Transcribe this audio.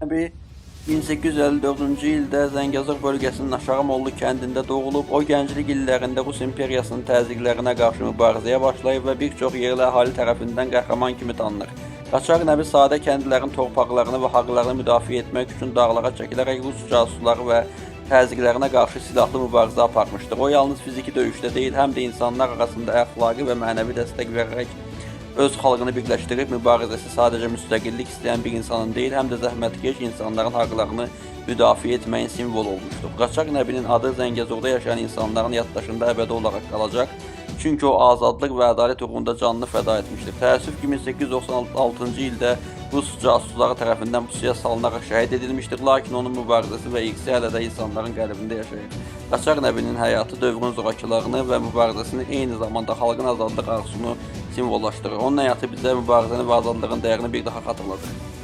Nəbi 1854-cü ildə Zəngəzur bölgəsinin Aşağımollu kəndində doğulub, o gənclik illərində Rus imperiyasının təzyiqlərinə qarşı mübarizəyə başlayıb və bir çox yerli əhali tərəfindən qəhrəman kimi tanınır. Qaçar Nəbi sadə kəndlərin torpaqlarını və haqlarını müdafiə etmək üçün dağlara çəkilərək Rus casusları və təzyiqlərinə qarşı silahlı mübarizə aparmışdır. O yalnız fiziki döyüşdə deyil, həm də insanlar arasında əxlaqi və mənəvi dəstək verərək öz xalqını birləşdirib mübarizəsi sadəcə müstəqillik istəyən bir insanın deyil, həm də zəhmətkeş insanların haqlarını müdafiə etməyin simvolu olmuşdur. Qaçaq Nəbinin adı Zəngəzurda yaşayan insanların yaddaşında əbədi olaraq qalacaq. Çünki o azadlıq və ədalət uğrunda canını fəda etmişdir. Təəssüf ki, 1896-cı ildə Rus casusları tərəfindən pusuya salınaraq şəhid edilmişdir, lakin onun mübarizəsi və iqsi hələ də insanların qəlbində yaşayır. Qaçaq Nəbinin həyatı dövrün zorakılığını və mübarizəsini eyni zamanda xalqın azadlıq arzusunu simvollaşdırır. Onun həyatı bizə mübarizəni və azadlığın dəyərini bir daha xatırladır.